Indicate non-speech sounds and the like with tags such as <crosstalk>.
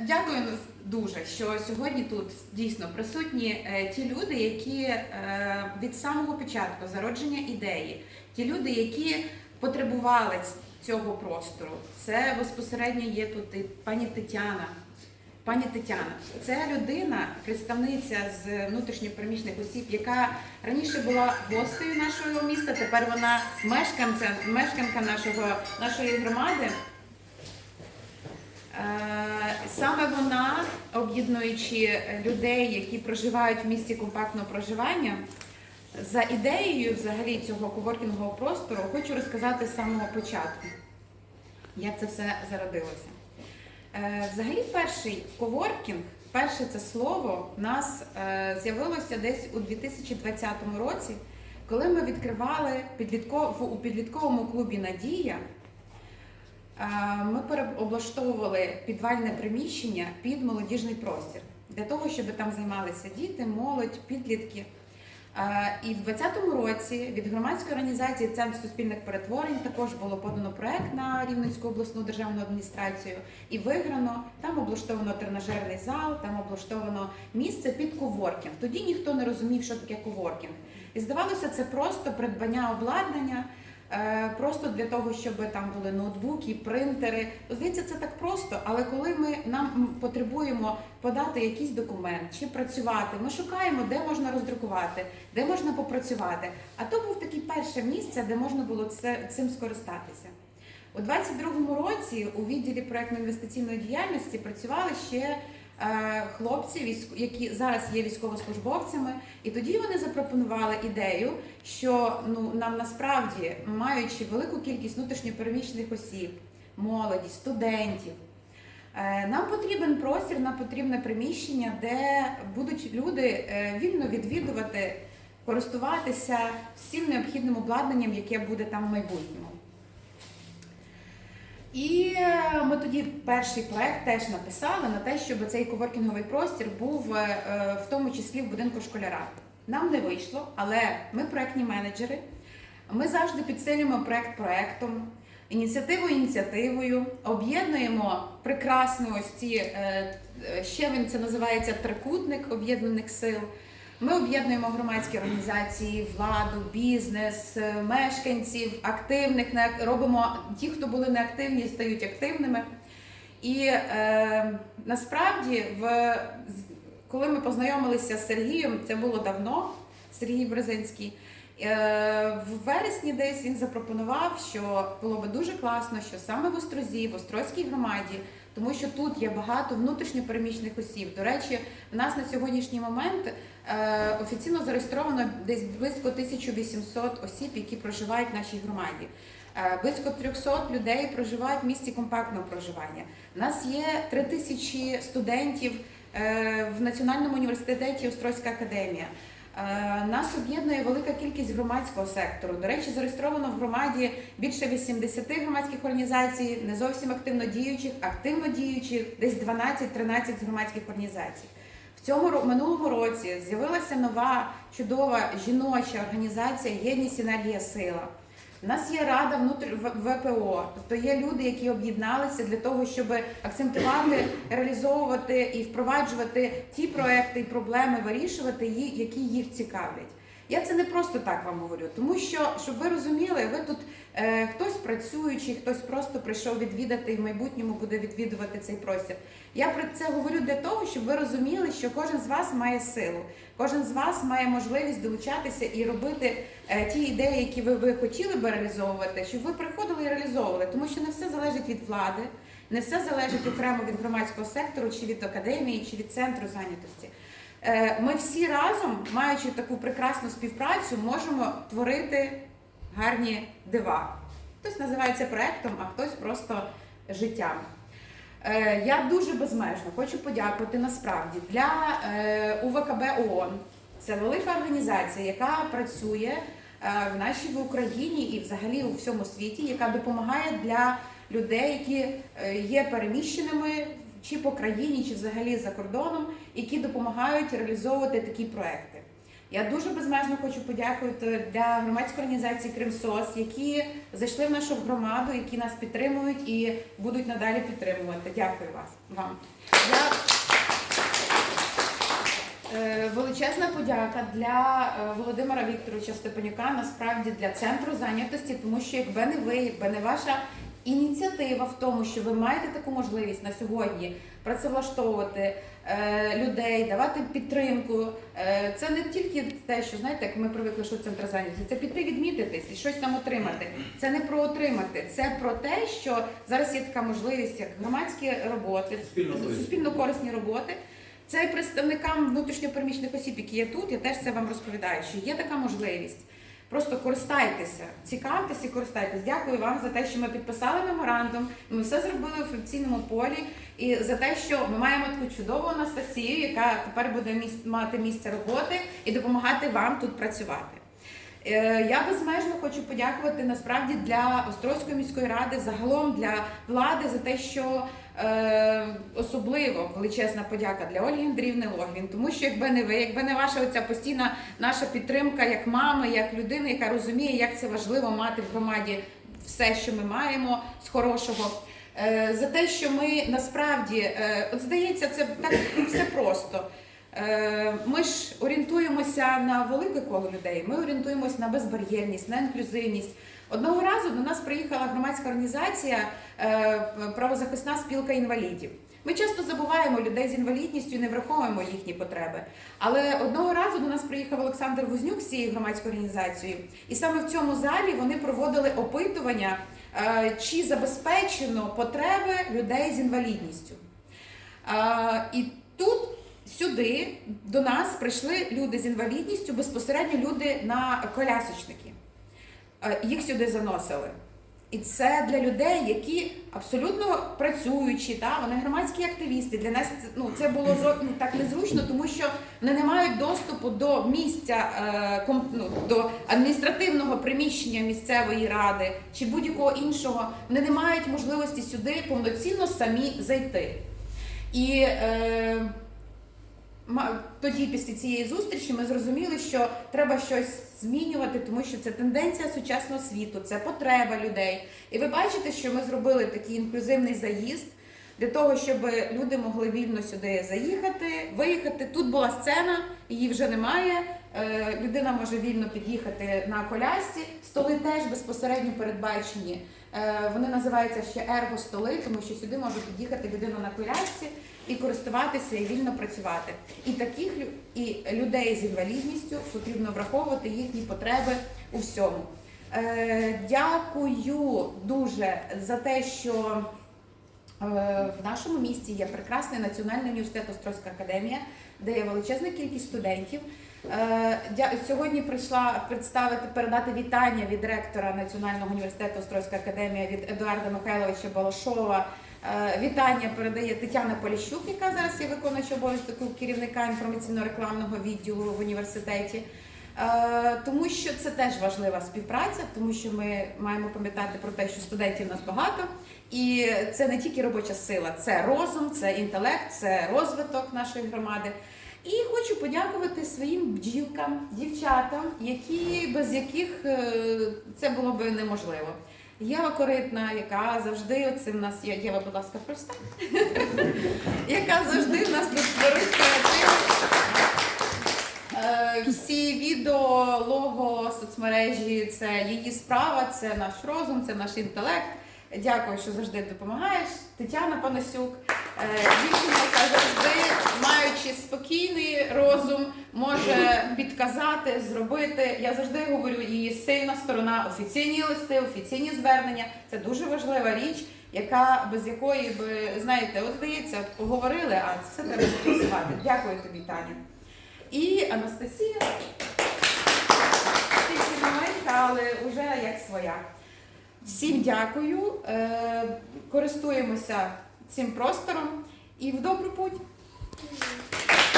Дякую дуже, що сьогодні тут дійсно присутні е, ті люди, які е, від самого початку зародження ідеї, ті люди, які потребували цього простору. Це безпосередньо є тут і пані Тетяна. Пані Тетяна, це людина, представниця з внутрішньопереміщених осіб, яка раніше була гостею нашого міста. Тепер вона мешканця, мешканка нашого, нашої громади. Е, Саме вона, об'єднуючи людей, які проживають в місті компактного проживання, за ідеєю взагалі цього коворкінгового простору хочу розказати з самого початку, як це все зародилося. Е, Взагалі, перший коворкінг, перше це слово в нас е, з'явилося десь у 2020 році, коли ми відкривали у підлітковому клубі Надія. Е, Ми переоблаштовували підвальне приміщення під молодіжний простір для того, щоб там займалися діти, молодь, підлітки. Е, І в 2020 році від громадської організації Центр суспільних перетворень також було подано проект на Рівненську обласну державну адміністрацію і виграно. Там облаштовано тренажерний зал, там облаштовано місце під коворкінг. Тоді ніхто не розумів, що таке коворкінг. І здавалося, це просто придбання обладнання. Е, Просто для того, щоб там були ноутбуки, принтери. Здається, це так просто, але коли ми нам потребуємо подати якийсь документ чи працювати, ми шукаємо, де можна роздрукувати, де можна попрацювати. А то був таке перше місце, де можна було це, цим скористатися. У 22-му році у відділі проєктно-інвестиційної діяльності працювали ще хлопці, військ- які зараз є військовослужбовцями, і тоді вони запропонували ідею, що ну нам насправді, маючи велику кількість внутрішньопереміщених осіб, молоді, студентів. Е, Нам потрібен простір, нам потрібне приміщення, де будуть люди е, вільно відвідувати, користуватися всім необхідним обладнанням, яке буде там в майбутньому. І е, ми тоді перший проект теж написали на те, щоб цей коворкінговий простір був е, е, в тому числі в будинку школяра. Нам не вийшло, але ми проектні менеджери. Ми завжди підсилюємо проект проектом, ініціативу ініціативою, об'єднуємо прекрасно ось ці ще він це називається трикутник об'єднаних сил. Ми об'єднуємо громадські організації, владу, бізнес, е, мешканців, активних, робимо ті, хто були неактивні, стають активними. І е, насправді, в, коли ми познайомилися з Сергієм, це було давно, Сергій Брезинський. Е, В вересні десь він запропонував, що було би дуже класно, що саме в Острозі, в Острозькій громаді, тому що тут є багато внутрішньопереміщених осіб. До речі, в нас на сьогоднішній момент е, офіційно зареєстровано десь близько 1800 осіб, які проживають в нашій громаді. Е, Близько 300 людей проживають в місті компактного проживання. У нас є 3000 студентів е, в Національному університеті Острозька академія. Е, Нас об'єднує велика кількість громадського сектору. До речі, зареєстровано в громаді більше 80 громадських організацій, не зовсім активно діючих, активно діючих, десь 12-13 громадських організацій. В цьому минулому році з'явилася нова чудова жіноча організація Єдність енергія сила. У нас є рада внутрі ВПО, тобто є люди, які об'єдналися для того, щоб акцентувати, реалізовувати і впроваджувати ті проекти і проблеми, вирішувати їх, які їх цікавлять. Я це не просто так вам говорю, тому що щоб ви розуміли, ви тут е, хтось працюючий, хтось просто прийшов відвідати і в майбутньому буде відвідувати цей простір. Я про це говорю для того, щоб ви розуміли, що кожен з вас має силу, кожен з вас має можливість долучатися і робити е, ті ідеї, які ви, ви хотіли би реалізовувати, щоб ви приходили і реалізовували, тому що не все залежить від влади, не все залежить окремо від громадського сектору, чи від академії, чи від центру зайнятості. Е, Ми всі разом, маючи таку прекрасну співпрацю, можемо творити гарні дива. Хтось називає це проектом, а хтось просто життям. Е, Я дуже безмежно хочу подякувати насправді для е, УВКБ ООН. Це велика організація, яка працює в нашій Україні і взагалі у всьому світі, яка допомагає для людей, які є переміщеними чи по країні, чи взагалі за кордоном, які допомагають реалізовувати такі проекти. Я дуже безмежно хочу подякувати для громадської організації Кримсос, які зайшли в нашу громаду, які нас підтримують і будуть надалі підтримувати. Дякую вас вам. Е, Величезна подяка для е, Володимира Вікторовича Степанюка, насправді для центру зайнятості, тому що якби не ви, якби не ваша ініціатива в тому, що ви маєте таку можливість на сьогодні працевлаштовувати е, людей, давати підтримку. Е, це не тільки те, що знаєте, як ми привикли, що центр зайнятості, це піти відмітитись і щось там отримати. Це не про отримати, це про те, що зараз є така можливість, як громадські роботи, Суспільно-корисні. суспільно корисні роботи. Це і представникам внутрішньопереміщених осіб, які є тут, я теж це вам розповідаю, що є така можливість. Просто користайтеся, цікавтеся і користайтеся. Дякую вам за те, що ми підписали меморандум. Ми все зробили в офіційному полі, і за те, що ми маємо таку чудову Анастасію, яка тепер буде мати місце роботи і допомагати вам тут працювати. Е, Я безмежно хочу подякувати насправді для Острозької міської ради, загалом для влади за те, що е, особливо величезна подяка для Ольги Андріївни Логвін, тому що якби не ви, якби не ваша оця постійна наша підтримка як мами, як людини, яка розуміє, як це важливо мати в громаді все, що ми маємо з хорошого. Е, За те, що ми насправді, е, от здається, це так все просто. Е, Ми ж орієнтуємося на велике коло людей. Ми орієнтуємося на безбар'єрність, на інклюзивність. Одного разу до нас приїхала громадська організація е, правозахисна спілка інвалідів. Ми часто забуваємо людей з інвалідністю і не враховуємо їхні потреби. Але одного разу до нас приїхав Олександр Вознюк з цією громадською організацією, і саме в цьому залі вони проводили опитування, е, чи забезпечено потреби людей з інвалідністю. І тут сюди до нас прийшли люди з інвалідністю, безпосередньо люди на колясочники. Е, Їх сюди заносили. І це для людей, які абсолютно працюючі, та вони громадські активісти. Для нас ну, це було ну, так незручно, тому що вони не мають доступу до місця е, ну, до адміністративного приміщення місцевої ради чи будь-якого іншого. Вони не мають можливості сюди повноцінно самі зайти. І е, тоді, після цієї зустрічі, ми зрозуміли, що треба щось змінювати, тому що це тенденція сучасного світу, це потреба людей. І ви бачите, що ми зробили такий інклюзивний заїзд для того, щоб люди могли вільно сюди заїхати, виїхати. Тут була сцена, її вже немає. Е, Людина може вільно під'їхати на колясці. Столи теж безпосередньо передбачені. Е, Вони називаються ще ерго-столи, тому що сюди може під'їхати людина на колясці і користуватися і вільно працювати. І таких і людей з інвалідністю потрібно враховувати їхні потреби у всьому. Е, Дякую дуже за те, що в нашому місті є прекрасний національний університет Острозька академія, де є величезна кількість студентів. Е, Сьогодні прийшла представити передати вітання від ректора Національного університету Острозька академія від Едуарда Михайловича Балашова. Е, Вітання передає Тетяна Поліщук, яка зараз є виконуючою обов'язку керівника інформаційно-рекламного відділу в університеті. Е, Тому що це теж важлива співпраця, тому що ми маємо пам'ятати про те, що студентів нас багато, і це не тільки робоча сила, це розум, це інтелект, це розвиток нашої громади. І хочу подякувати своїм бджілкам, дівчатам, які без яких е, це було б неможливо. Єва Коритна, яка завжди оце в нас. Єва, будь ласка, проста, <laughs> яка завжди в нас тут. Е, Всі відео, лого, соцмережі це її справа, це наш розум, це наш інтелект. Дякую, що завжди допомагаєш. Тетяна Панасюк, е, дівчина, яка завжди, маючи спокійний розум, може підказати, зробити. Я завжди говорю, її сильна сторона, офіційні листи, офіційні звернення. Це дуже важлива річ, яка без якої би знаєте, от здається, поговорили, а все треба записувати. Дякую тобі, Таня. І Анастасія, тільки маленька, але вже як своя. Всім дякую, е, користуємося цим простором і в добру путь.